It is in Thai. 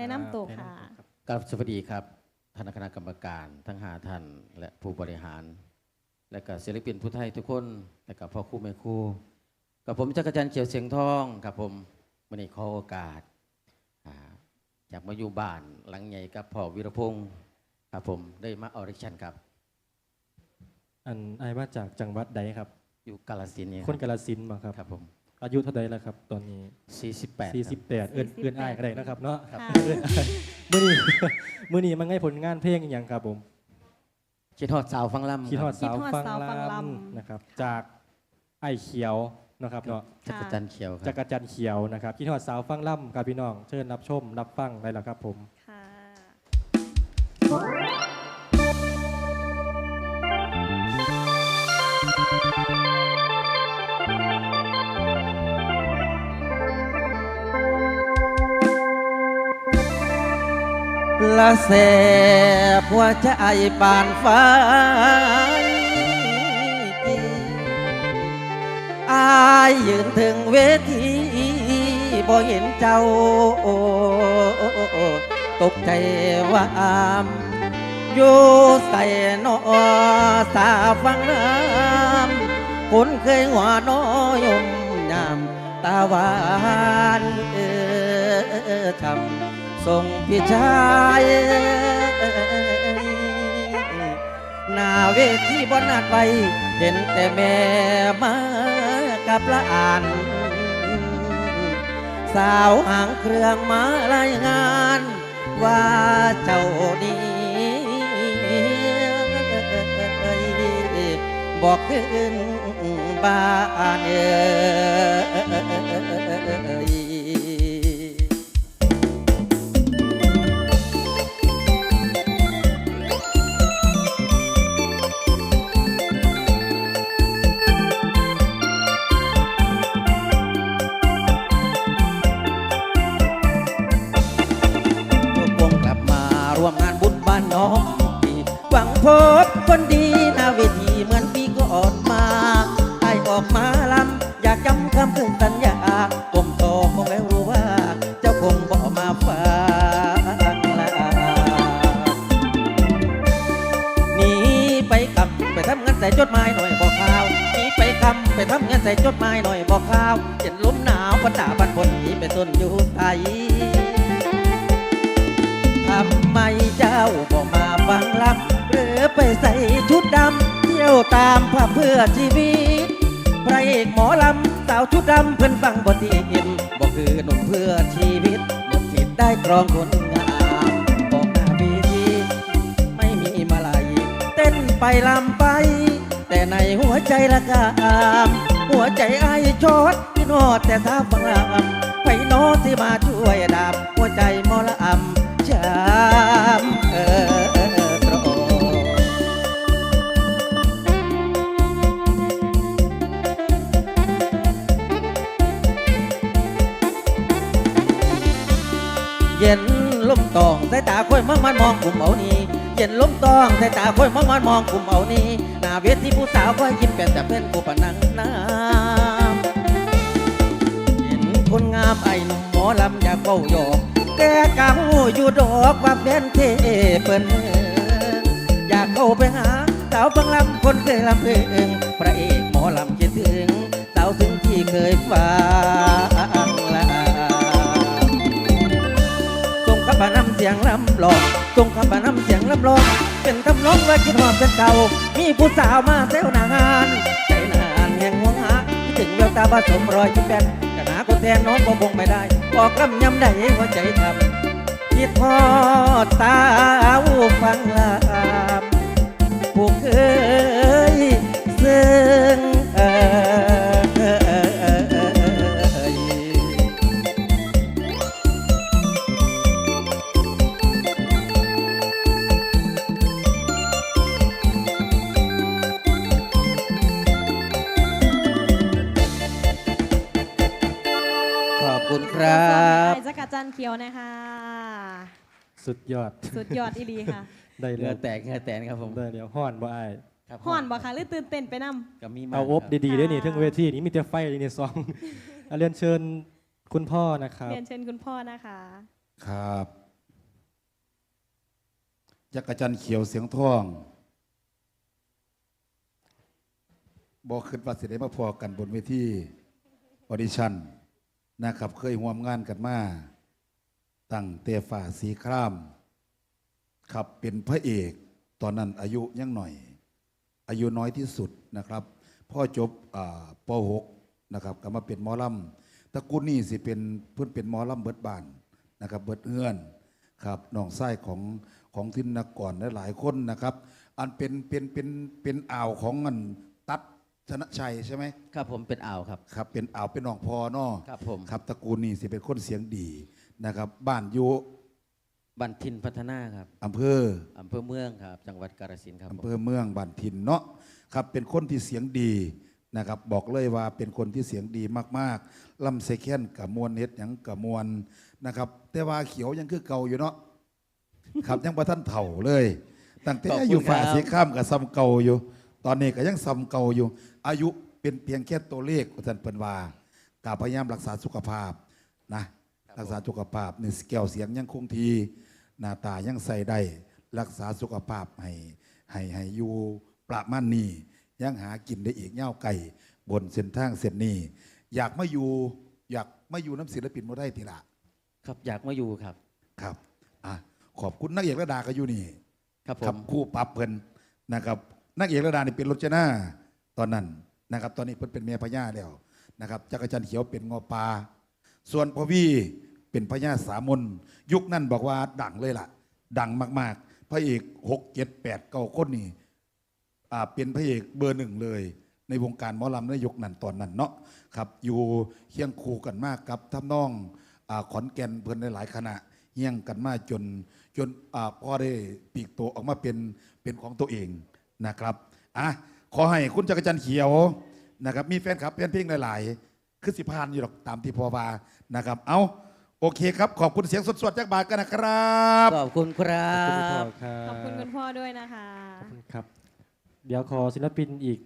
แนะนำตัวค่ะกับสวัสดีครับท่านคณะกรรมการทั้งหาท่านและผู้บริหาร และก็ศิลปินผู้ไทยทุกคนและก็พ่อครู่แม่ครู่กับผมจักรจันทร์เขียวเสียงทองกับผมวันนี้ขอโอกาสอ่าอยากมาอยู่บ้านหลังใหญ่กับพ่อวิรพงศ์ครับผมได้มาออริชั่นครับ อันไอายมาจากจังหวัดใดครับ อยู่กาลสินธุ์เนี่ยคนกาลสินธุ์มาครับครับผม อายุเท่าใดแล้วครับ ตอนนี้ 48 48 เอื้อนเอื้อนอ้ายก็ได้นะครับเนาะค่ะเอื้อนอ้ายมื้อนี้มื้อนี้มันไงผลงานเพลงอหย่างครับผมคิดฮอดสาวฟังลำคิดฮอดครับสาวคิดฮอดฟังสาวฟังลลำำนะครับจากไอ้เขียวนะครับเนาะจักรจันทร์เขียวคจัรับ กรจันทร์เขียวนะครับคิดฮอดสาวฟังลำครับพี่น้องเชิญรับชมรับฟังได้แล้วครับผม ค่ะ ละแสบหัวใจปานฟ้าอายยืนถึงเวทีบ่เห็นเจ้า ตกใจว่าอามอยู่ใส่นอสาฟังน้ำคนเคยหัวน้อยมยามตาหวานเออทำ ส่งพี่ชายหน้าเวทีบนนาดไป เห็นแต่แม่มากับละอ่าน สาวหางเครื่องมารายงาน ว่าเจ้านี้บอกขึ้นบ้านเอ่ย ร่วมงานบุญบ้านน้องหวังพบคนดีหน้าเวทีเหมือนปีก่อนมาไอออกมาลำอยากจำคำคืนสัญญาผมโตคงแล้วรู้ว่า เจ้าคงบอกมาฟังละหนีไปกำไปทำงานใส่จดหมายหน่อยบอกข่าวหนีไปคำไปทำงานใส่จดหมายหน่อยบอกข่าวเย็นลมหนาวบรรดาบันพนหนีไปต้นอยู่ไทย ไปใส่ชุดดำ เที่ยวตามภาพเพื่อชีวิต พระเอกหมอลำสาวชุดดำเพื่อนฟังบทที่อินบอกคือหนุ่มเพื่อชีวิตหมดสิทธิ์ได้กรองคนงามบอกหน้าเวทีไม่มีมาลายเต้นไปลำไป แต่ในหัวใจละกามหัวใจไอ้ชดที่นอดแต่ท้าฟังลำไปนอที่มาช เย็นลมตองสายตาค่อยมังมันมองกลุ่มเอานี้เย็นลมตองสายตาค่อยมังมันมองกลุ่มเอานี้หน้าเวทีผู้สาวค่อยยิ้มเป็นแต่เป็นผู้ปนังน้ำเห็นคนงามไอ้หนุ่มหมอลำอยากเบ้าหยอกแกกะหูอยู่ดอกว่าเป็นเทเปิ้นอยากเข้าไปหาสาวฟังลำคนเคยลำเพลงพระเอกำเสียงลองเป็นทำนองว่าคิดหอมเป็นเก่า มีผู้สาวมาเซลหนางานใจนานแห่งห่วงหาคิดถึงแววตาผสมรอยยิ้มแป้นจะหาคนแทนน้องก็คงไม่ได้บอกลำยำได้หัวใจทำคิดทอดตาวฟังลามผู้เคย ขียวนะคะ สุดยอด สุดยอดอีหลีค่ะ ได้เหแล้งื่อวแตกเหงื่อแตนครับผมได้แล้วฮ้อนบ่อ้ายครับห่อนบ่คะหรือตื่นเต้นไปนำก็มีมกเอาอบครับดีๆด้วยนี่ค่ะ ทั้งเวทีนี้มีแต่ไฟในซองอะเรียนเชิญคุณพ่อนะครับ เรียนเชิญคุณพ่อนะคะ ครับจักรจันทร์เขียวเสียงทองบอกขึ้นว่าสิได้มาพอกันบนเวทีออดิชั่นนะครับ เคยร่วมงานกันมา ตั้งเตฝ่าสีครามครับเป็นพระเอก ตอนนั้นอายุยังหน่อย อายุน้อยที่สุดนะครับพ่อจบอ่าป .6 นะครับก็มาเป็นหมอลำตระกูลนี่สิเป็นเพื่อนเป็นหมอลำเบิดบานนะครับเบิดเฮือนครับน้องไส้ของของทินนกรหลายๆคนนะครับ อันเป็นเป็นเป็นเป็นอ่าวของอันตัดชนะชัยใช่ไหมครับผมเป็นอ่าวครับครับเป็นอ่าวเป็นน้องพอเนอครับผมครับตระกูลนี่สิเป็นคนเสียงดี นะครับ บ้านอยู่บันทินพัฒนาครับอำเภออำเภอเมืองครับ จังหวัดกาฬสินธุ์ครับผมอำเภอเมืองบ้านทินเนาะครับเป็นคนที่เสียงดีนะครับ บอกเลยว่าเป็นคนที่เสียงดีมากๆลำเซแคนกับมวลเน็ดหยังกับมวลนะครับ แต่ว่าเขียวยังคือเก่าอยู่เนาะครับยังประท่านเถ่าเลย ตั้งแต่อยู่ฝ่าสีข้ามกับซ้ำเก่าอยู่ ตอนนี้ก็ยังซ้ำเก่าอยู่ อายุเป็นเพียงแค่ตัวเลขอาจารย์เปินว่ากาพยายามรักษาสุขภาพนะ รักษาสุขภาพนี่แก้วเสียงยังคงทีหน้าตายังใส่ได้รักษาสุขภาพให้ให้ให้อยู่ประมาณนี้ยังหากินได้อีกเง่าวไก่บนเส้นทางเส้นนี้ อยากมาอยู่อยากมาอยู่น้ำศิลปินมาได้ทีละครับอยากมาอยู่ครับครับอะขอบคุณนักเอกระดาก็อยู่นี่ครับผครับมคู่ปรับเพิ่นนะครับ นักเอกระดานี่เป็นรจนาตอนนั้นนะครับ ตอนนี้เพิ่นเป็นเมียพญาแล้วนะครับจักรจันทร์เขียวเป็นงอปลา ส่วนพ่อวี่เป็นพญาสามนยุคนั้นบอกว่าดังเลยล่ะ ดังมากๆ พระเอกหกเจ็ดแปดเก้าคนนี่เป็นพระเอกเบอร์หนึ่งเลย ในวงการหมอลำในยุคนั้นตอนนั้นเนาะครับ อยู่เคียงคู่กันมากกับท่าน้องอขอนแก่นเพิ่อนหลายๆคณะเฮี้ยงกันมากจนจนอพ่อได้ปีกตัวออกมาเป็นเป็นของตัวเองนะครับอะขอให้คุณจักรจันเขียวนะครับ มีแฟนคลับเป็นเพลงหลาย ๆ คือสิพานอยู่หรอกตามที่พอวานะครับ เอาโอเคครับ ขอบคุณเสียงสดๆจากบาทกันนะครับขอบคุณครัขอบคุณพี่พ่อบ ครับขอบคุณคุณพ่อด้วยนะคะ ขอบคุณครับ เดี๋ยวขอศิลปินอีก